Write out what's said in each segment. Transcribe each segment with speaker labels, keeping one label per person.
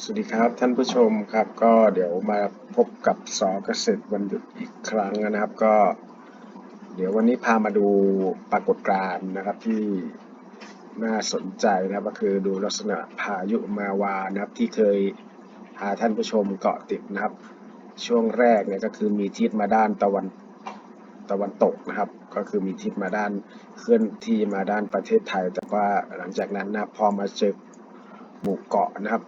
Speaker 1: สวัสดีครับท่านผู้ชมครับก็เดี๋ยวมาพบกับสอเกษตรวันหยุดอีกครั้งนะครับ ก็ เดี๋ยววันนี้พามาดูปรากฏการณ์นะครับที่น่าสนใจนะครับก็คือดูลักษณะพายุมาวานะครับที่เคยพาท่านผู้ชมเกาะติดนะครับ ช่วงแรกเนี่ยก็คือมีทิศมาด้านตะวันตะวันตกนะครับ ก็คือมีทิศมาด้านเคลื่อนที่มาด้านประเทศไทย แต่ว่าหลังจากนั้นนะพอมาเจอหมู่เกาะนะครับ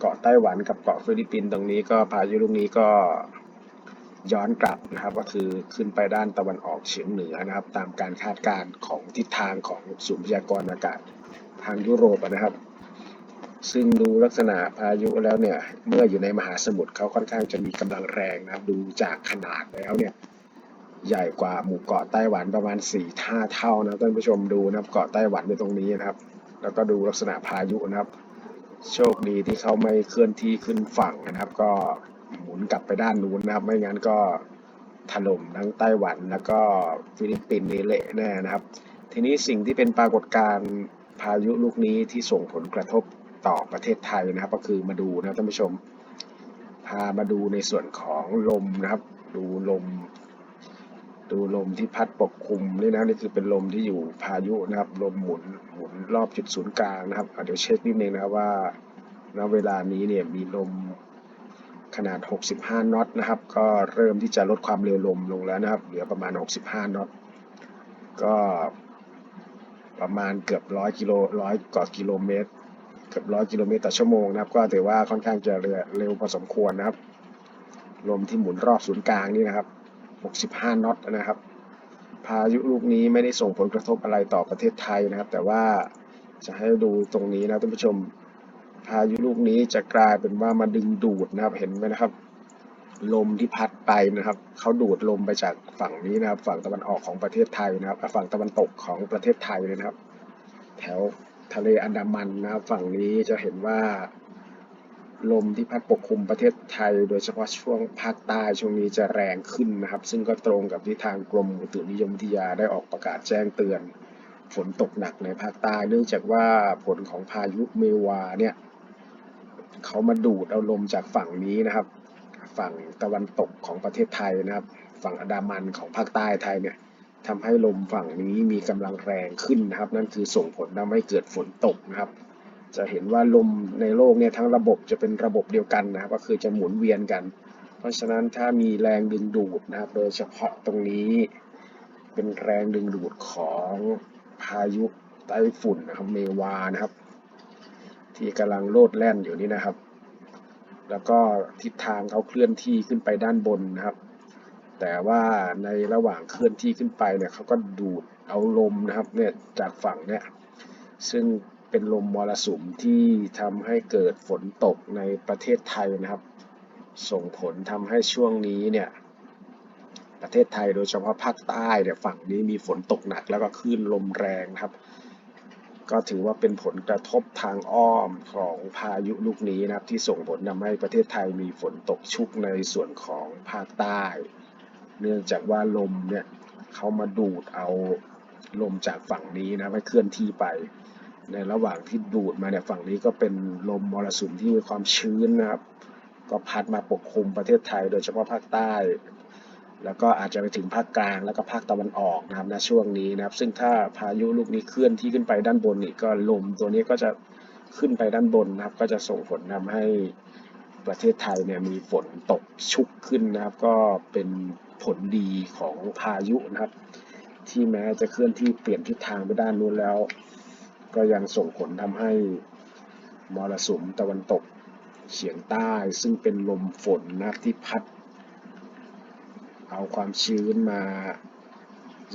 Speaker 1: เกาะไต้หวันกับเกาะฟิลิปปินส์ตรงนี้ก็พายุลูกนี้ก็ย้อนกลับนะครับ ก็คือขึ้นไปด้านตะวันออกเฉียงเหนือนะครับ ตามการคาดการณ์ของทิศทางของศูนย์พยากรณ์อากาศทางยุโรปนะครับ ซึ่งดูลักษณะพายุแล้วเนี่ย เมื่ออยู่ในมหาสมุทรเขาค่อนข้างจะมีกำลังแรงนะครับ ดูจากขนาดแล้วเนี่ยใหญ่กว่าหมู่เกาะไต้หวันประมาณ4ี่ห้าเท่านะท่านผู้ชมดูนะครับเกาะไต้หวันในตรงนี้นะครับ แล้วก็ดูลักษณะพายุนะครับ โชคดีที่เขาไม่เคลื่อนที่ขึ้นฝั่งนะครับ ก็หมุนกลับไปด้านนู้นนะครับ ไม่งั้นก็ถล่มทั้งไต้หวันแล้วก็ฟิลิปปินส์นี่เละแน่นะครับ ทีนี้สิ่งที่เป็นปรากฏการณ์พายุลูกนี้ที่ส่งผลกระทบต่อประเทศไทยนะครับ ก็คือมาดูนะครับท่านผู้ชม พามาดูในส่วนของลมนะครับ ดูลม ดูลมที่พัดปกคลุมนี่นะนี่คือเป็นลมที่อยู่พายุนะครับลมหมุนหมุนรอบจุดศูนย์กลางนะครับเดี๋ยวเช็คนิดนึงนะว่าณเวลานี้เนี่ยมีลมขนาด 65 น็อตนะครับ ก็เริ่มที่จะลดความเร็วลมลงแล้วนะครับ เหลือประมาณ 65 น็อต ก็ประมาณเกือบร้อยกิโลร้อยกว่ากิโลเมตร เกือบร้อยกิโลเมตรต่อชั่วโมงนะครับ ก็ถือว่าค่อนข้างจะเร็วพอสมควรนะครับ ลมที่หมุนรอบศูนย์กลางนี่นะครับ 65 น็อตนะครับ พายุลูกนี้ไม่ได้ส่งผลกระทบอะไรต่อประเทศไทยนะครับ แต่ว่าจะให้ดูตรงนี้นะท่านผู้ชม พายุลูกนี้จะกลายเป็นว่ามาดึงดูดนะครับ เห็นไหมนะครับ ลมที่พัดไปนะครับ เขาดูดลมไปจากฝั่งนี้นะครับ ฝั่งตะวันออกของประเทศไทยนะครับ ฝั่งตะวันตกของประเทศไทยเลยนะครับ แถวทะเลอันดามันนะครับ ฝั่งนี้จะเห็นว่า ลมที่พัดปกคลุมประเทศไทย โดยเฉพาะช่วงภาคใต้ช่วงนี้จะแรงขึ้นนะครับ ซึ่งก็ตรงกับที่ทางกรมอุตุนิยมวิทยาได้ออกประกาศแจ้งเตือน ฝนตกหนักในภาคใต้ เนื่องจากว่าผลของพายุเมวาเนี่ยเขามาดูดเอาลมจากฝั่งนี้นะครับ ฝั่งตะวันตกของประเทศไทยนะครับ ฝั่งอันดามันของภาคใต้ไทยเนี่ยทำให้ลมฝั่งนี้มีกำลังแรงขึ้นนะครับ นั่นคือส่งผลทำให้เกิดฝนตกนะครับ จะเห็นว่าลมในโลกเนี่ยทั้งระบบจะเป็นระบบเดียวกันนะครับก็คือจะหมุนเวียนกัน เพราะฉะนั้นถ้ามีแรงดึงดูดนะครับ โดยเฉพาะตรงนี้เป็นแรงดึงดูดของพายุไต้ฝุ่นนะครับเมวานะครับ ที่กำลังโลดแล่นอยู่นี่นะครับ แล้วก็ทิศทางเขาเคลื่อนที่ขึ้นไปด้านบนนะครับ แต่ว่าในระหว่างเคลื่อนที่ขึ้นไปเนี่ยเขาก็ดูดเอาลมนะครับเนี่ยจากฝั่งเนี่ยซึ่ง เป็นลมมรสุมที่ทำให้เกิดฝนตกในประเทศไทยนะครับ ส่งผลทำให้ช่วงนี้เนี่ยประเทศไทยโดยเฉพาะภาคใต้เนี่ยฝั่งนี้มีฝนตกหนักแล้วก็คลื่นลมแรงครับ ก็ถือว่าเป็นผลกระทบทางอ้อมของพายุลูกนี้นะครับ ที่ส่งผลทำให้ประเทศไทยมีฝนตกชุกในส่วนของภาคใต้ เนื่องจากว่าลมเนี่ยเขามาดูดเอาลมจากฝั่งนี้นะให้เคลื่อนที่ไป ในระหว่างที่ดูดมาเนี่ยฝั่งนี้ก็เป็นลมมรสุมที่มีความชื้นนะครับ ก็พัดมาปกคลุมประเทศไทย โดยเฉพาะภาคใต้ แล้วก็อาจจะไปถึงภาคกลางแล้วก็ภาคตะวันออกนะครับในช่วงนี้นะครับ ซึ่งถ้าพายุลูกนี้เคลื่อนที่ขึ้นไปด้านบนนี่ก็ลมตัวนี้ก็จะขึ้นไปด้านบนนะครับ ก็จะส่งผลทำให้ประเทศไทยเนี่ยมีฝนตกชุกขึ้นนะครับ ก็เป็นผลดีของพายุนะครับ ที่แม้จะเคลื่อนที่เปลี่ยนทิศทางไปด้านนู้นแล้ว ก็ยังส่งผลทำให้มรสุมตะวันตกเฉียงใต้ซึ่งเป็นลมฝนนะครับที่พัด เอาความชื้นมา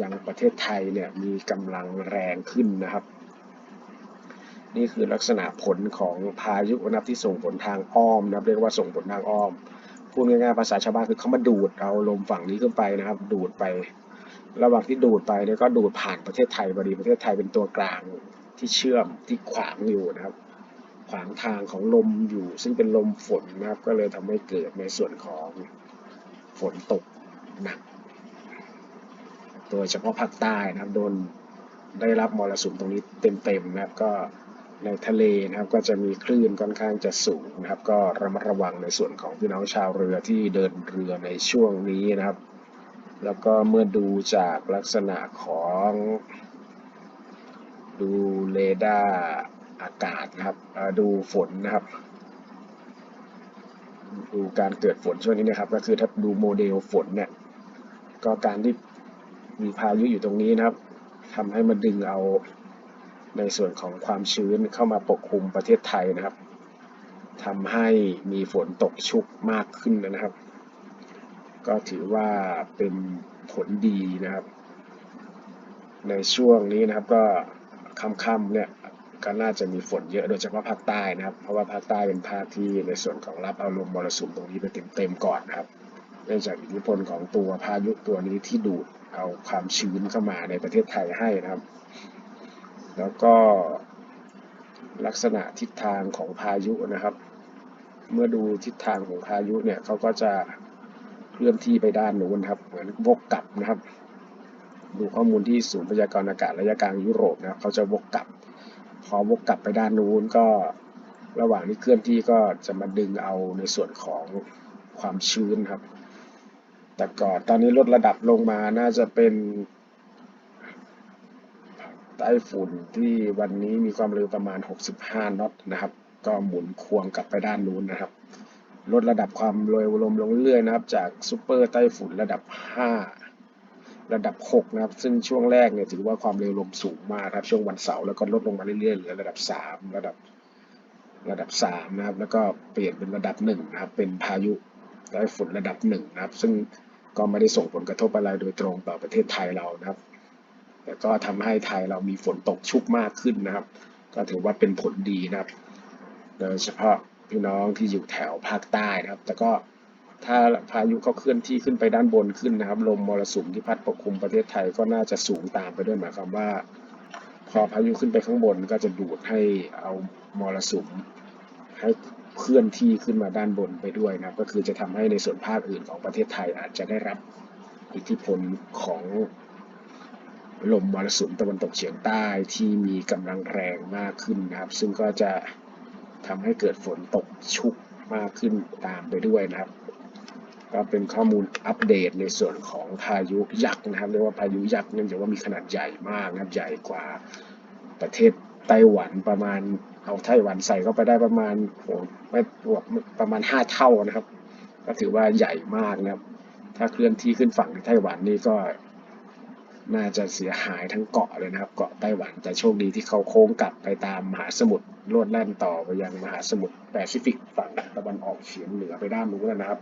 Speaker 1: ยังประเทศไทยเนี่ยมีกำลังแรงขึ้นนะครับ นี่คือลักษณะผลของพายุนะครับที่ส่งผลทางอ้อมนะเรียกว่าส่งผลทางอ้อมพูดง่ายๆภาษาชาวบ้านคือเขามาดูดเอาลมฝั่งนี้ขึ้นไปนะครับ ดูดไประหว่างที่ดูดไปเนี่ยก็ดูดผ่านประเทศไทยพอดีประเทศไทยเป็นตัวกลาง ที่เชื่อมที่ขวางอยู่นะครับ ขวางทางของลมอยู่ ซึ่งเป็นลมฝนนะครับ ก็เลยทำให้เกิดในส่วนของฝนตกหนัก โดยเฉพาะภาคใต้นะครับโดนได้รับมรสุมตรงนี้เต็มๆนะครับก็ในทะเลนะครับก็จะมีคลื่นค่อนข้างจะสูงนะครับ ก็ระมัดระวังในส่วนของพี่น้องชาวเรือที่เดินเรือในช่วงนี้นะครับ แล้วก็เมื่อดูจากลักษณะของ ดูเรดาร์อากาศนะครับดูฝนนะครับ ดูการเกิดฝนช่วงนี้นะครับ ก็คือถ้าดูโมเดลฝนเนี่ย ก็การที่มีพายุอยู่ตรงนี้นะครับทำให้มันดึงเอาในส่วนของความชื้นเข้ามาปกคลุมประเทศไทยนะครับทำให้มีฝนตกชุกมากขึ้นนะครับ ก็ถือว่าเป็นผลดีนะครับ ในช่วงนี้นะครับก็ ค่ำๆเนี่ยก็น่าจะมีฝนเยอะโดยเฉพาะภาคใต้นะครับ เพราะว่าภาคใต้เป็นภาคที่ในส่วนของรับเอาลมมรสุมตรงนี้ไปเต็มๆก่อนนะครับเนื่องจากอิทธิพลของตัวพายุตัวนี้ที่ดูดเอาความชื้นเข้ามาในประเทศไทยให้นะครับ แล้วก็ลักษณะทิศทางของพายุนะครับ เมื่อดูทิศทางของพายุเนี่ยเขาก็จะเคลื่อนที่ไปด้านนู้นครับ เหมือนวกกลับนะครับ ดูข้อมูลที่ศูนย์พยากรณ์อากาศระยะกลางยุโรปนะครับเขาจะวกกลับ พอวกกลับไปด้านนู้นก็ระหว่างที่เคลื่อนที่ก็จะมาดึงเอาในส่วนของความชื้นครับ แต่ก่อนตอนนี้ลดระดับลงมาน่าจะเป็นไต้ฝุ่นที่วันนี้มีความเร็วประมาณ 65 นอตนะครับ ก็หมุนควงกลับไปด้านนู้นนะครับ ลดระดับความเร็วลมลงเรื่อยๆนะครับ จากซูเปอร์ไต้ฝุ่นระดับ 5 ระดับ 6 นะครับ ซึ่งช่วงแรกเนี่ยถือว่าความเร็วลมสูงมากครับช่วงวันเสาร์แล้วก็ลดลงมาเรื่อยๆเหลือระดับ 3 ระดับระดับ 3 นะครับ แล้วก็เปลี่ยนเป็นระดับ 1 นะครับ เป็นพายุไต้ฝุ่นระดับ 1 นะครับ ซึ่งก็ไม่ได้ส่งผลกระทบอะไรโดยตรงต่อประเทศไทยเรานะครับแต่ก็ทำให้ไทยเรามีฝนตกชุกมากขึ้นนะครับ ก็ถือว่าเป็นผลดีนะครับ โดยเฉพาะพี่น้องที่อยู่แถวภาคใต้นะครับ แต่ก็ ถ้าพายุเขาเคลื่อนที่ขึ้นไปด้านบนขึ้นนะครับ ลมมรสุมที่พัดปกคลุมประเทศไทยก็น่าจะสูงตามไปด้วยหมายความว่า พอพายุขึ้นไปข้างบนก็จะดูดให้เอามรสุมให้เคลื่อนที่ขึ้นมาด้านบนไปด้วยนะก็คือจะทำให้ในส่วนภาคอื่นของประเทศไทยอาจจะได้รับอิทธิพลของลมมรสุมตะวันตกเฉียงใต้ที่มีกำลังแรงมากขึ้นนะครับ ซึ่งก็จะทำให้เกิดฝนตกชุกมากขึ้นตามไปด้วยนะครับ ก็เป็นข้อมูลอัปเดตในส่วนของพายุยักษ์นะครับเรียกว่าพายุยักษ์เนื่องจากว่ามีขนาดใหญ่มากนะครับใหญ่กว่าประเทศไต้หวันประมาณเอาไต้หวันใส่เข้าไปได้ประมาณโหไม่บวกประมาณห้าเท่านะครับ ก็ถือว่าใหญ่มากนะครับ ถ้าเคลื่อนที่ขึ้นฝั่งไต้หวันนี่ก็น่าจะเสียหายทั้งเกาะเลยนะครับ เกาะไต้หวันแต่โชคดีที่เขาโค้งกลับไปตามมหาสมุทรโลดแล่นต่อไปยังมหาสมุทรแปซิฟิกฝั่งตะวันออกเฉียงเหนือไปด้านนู้นนะครับ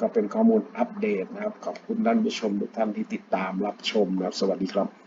Speaker 1: ก็เป็นข้อมูลอัปเดตนะครับ ขอบคุณท่านผู้ชมทุกท่านที่ติดตามรับชมนะครับ สวัสดีครับ